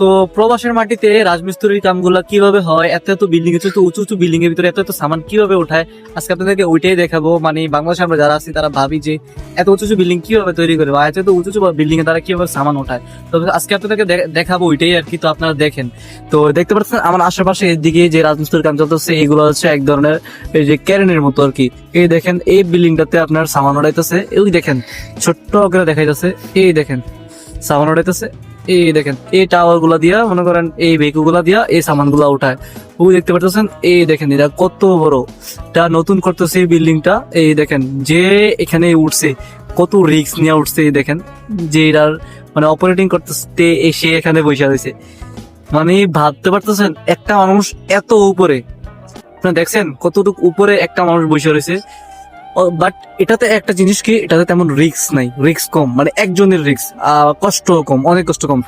তো প্রবাসের মাটিতে রাজমিস্ত্রির কামগুলা কীভাবে হয়? এত এত বিল্ডিং এত উঁচু উঁচু বিল্ডিং এর ভিতরে এত এত সামান কীভাবে ওঠায় আজকে আপনাদেরকে ওইটাই দেখাবো। মানে বাংলাদেশে আমরা যারা আছি, তারা ভাবি যে এত উঁচু উঁচু বিল্ডিং কীভাবে তৈরি করে বা এত এত উঁচু উঁচু বিল্ডিং এ তারা কীভাবে সামান ওঠায় তো আজকে আপনাদেরকে দেখাবো ওইটাই আর কি, তো আপনারা দেখেন। তো দেখতে পাচ্ছেন, আমার আশেপাশে এদিকে যে রাজমিস্ত্রির কাম চলতেছে এইগুলো হচ্ছে এক ধরনের এই যে ক্যারেনের মতো আর কি। এই দেখেন, এই বিল্ডিংটাতে আপনার সামান ওড়াইতেছে এই দেখেন, ছোট্ট করে দেখাইতেছে। এই দেখেন, সামান ওড়াইতেছে এই দেখেন, এই টাওয়ারগুলা দিয়া, মনে করেন এই ভেহিকলগুলা দিয়া এই সামানগুলা উঠায়। ওই দেখতে পাচ্ছেন এই দেখেন, এটা কত বড়। এটা নতুন করতেছে এই বিল্ডিংটা এই দেখেন, যে এখানে উঠছে, কত রিস্ক নিয়ে উঠছে দেখেন। যে এটার মানে অপারেটিং করতেছে এসে এখানে বসে রয়েছে। মানে ভাবতে পারতেছেন, একটা মানুষ এত উপরে। দেখছেন কতটুকু উপরে একটা মানুষ বসে রয়েছে। বাট এটাতে একটা জিনিস কি, এটাতে তেমন রিস্ক নাই রিক্স কম মানে একজনের রিক্স কষ্ট কম, অনেক কষ্ট কম।